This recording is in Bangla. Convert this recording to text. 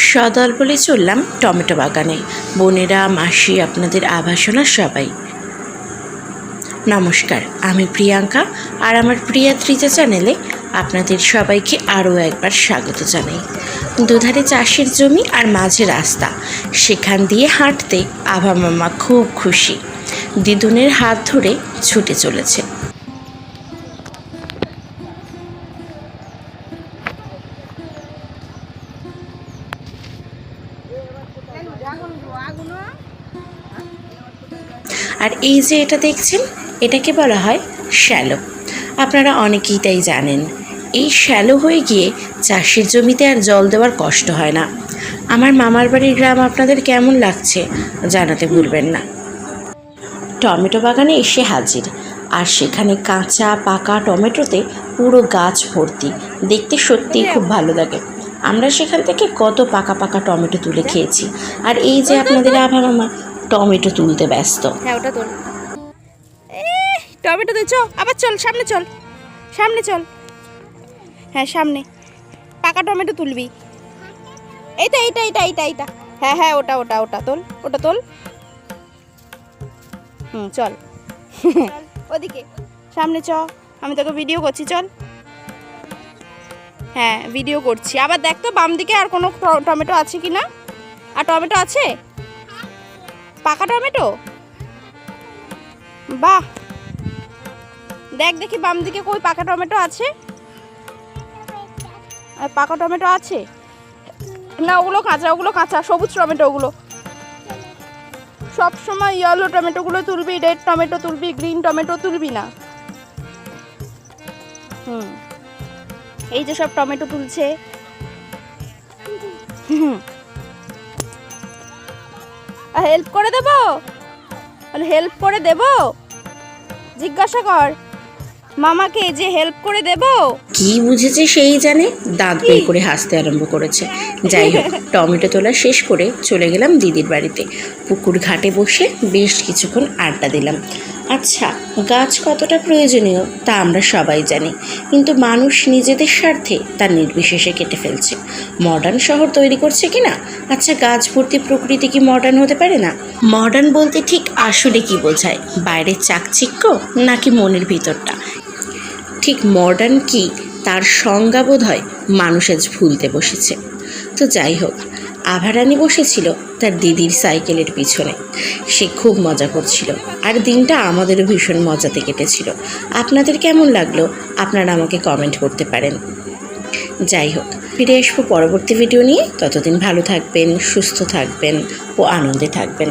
সদল বলে চললাম টমেটো বাগানে। বোনেরা, মাসি, আপনাদের আবাসনা সবাই। নমস্কার, আমি প্রিয়াঙ্কা আর আমার প্রিয়া ত্রিজা চ্যানেলে আপনাদের সবাইকে আরও একবার স্বাগত জানাই। দুধারে চাষের জমি আর মাঝে রাস্তা, সেখান দিয়ে হাঁটতে আভা মামা খুব খুশি। দিদুনের হাত ধরে ছুটে চলেছে। আর এই যে এটা দেখছেন, এটাকে বলা হয় শ্যালো। আপনারা অনেকেই তাই জানেন। এই শ্যালো হয়ে গিয়ে চাষের জমিতে আর জল দেওয়ার কষ্ট হয় না। আমার মামার বাড়ির গ্রাম আপনাদের কেমন লাগছে জানাতে ভুলবেন না। টমেটো বাগানে এসে হাজির। আর সেখানে কাঁচা, পাকা টমেটোতে পুরো গাছ ভর্তি। দেখতে সত্যিই খুব ভালো লাগে। আমরা সেখান থেকে কত পাকা পাকা টমেটো তুলে খেয়েছি। আর এই যে আপনাদের আবার মামা, টমেটো তুলতে ব্যস্ত। হ্যাঁ ওটা তোল। টমেটো চ আবার চল, সামনে চল। সামনে চল। হ্যাঁ সামনে। পাকা টমেটো তুলবি। এইটা এইটা এইটা এইটা এইটা। হ্যাঁ হ্যাঁ ওটা ওটা ওটা তোল ওটা তোল। হুম, চল। ওদিকে। সামনে চ। আমি তোকে ভিডিও করছি, চল। হ্যাঁ ভিডিও করছি। আবার দেখ তো, বাম দিকে আর কোনো টমেটো আছে কি না? আর টমেটো আছে? পাকা টমেটো? বাহ! দেখ দেখি বাম দিকে কই পাকা টমেটো আছে? আর পাকা টমেটো আছে? না, ওগুলো কাঁচা ওগুলো কাঁচা, সবুজ টমেটো ওগুলো। সব সময় ইয়েলো টমেটোগুলো তুলবি রেড টমেটো তুলবি গ্রিন টমেটো তুলবি না। হুম। এই যে সব টমেটো তুলছে। হেল্প করে দেবো? হেল্প করে দেবো? জিজ্ঞাসা কর। মামাকে যে হেল্প করে দেবো? কি বুঝেছে সেই জানে? দাঁত বের করে হাসতে আরম্ভ করেছে। যাই হোক টমেটো তোলা শেষ করে চলে গেলাম দিদির বাড়িতে। পুকুর ঘাটে বসে বেশ কিছুক্ষণ আড্ডা দিলাম। আচ্ছা গাছ কতটা প্রয়োজনীয় তা আমরা সবাই জানি, কিন্তু মানুষ নিজেদের স্বার্থে তার নির্বিশেষে কেটে ফেলছে। মডার্ন শহর তৈরি করছে কি না? আচ্ছা গাছ ভর্তি প্রকৃতি কি মডার্ন হতে পারে না? মডার্ন বলতে ঠিক আসলে কি বোঝায়? বাইরের চাকচিক্য নাকি মনের ভিতরটা? ঠিক মডার্ন কি? তার সংজ্ঞা বোধ হয় মানুষ আজ ভুলতে বসেছে। তো যাই হোক আভারানি বসেছিল তার দিদির সাইকেলের পিছনে। সে খুব মজা করছিল। আর দিনটা আমাদেরও ভীষণ মজাতে কেটেছিল। আপনাদের কেমন লাগল? আপনারা আমাকে কমেন্ট করতে পারেন। যাই হোক, ফিরে আসব পরবর্তী ভিডিও নিয়ে। ততদিন ভালো থাকবেন, সুস্থ থাকবেন ও আনন্দে থাকবেন।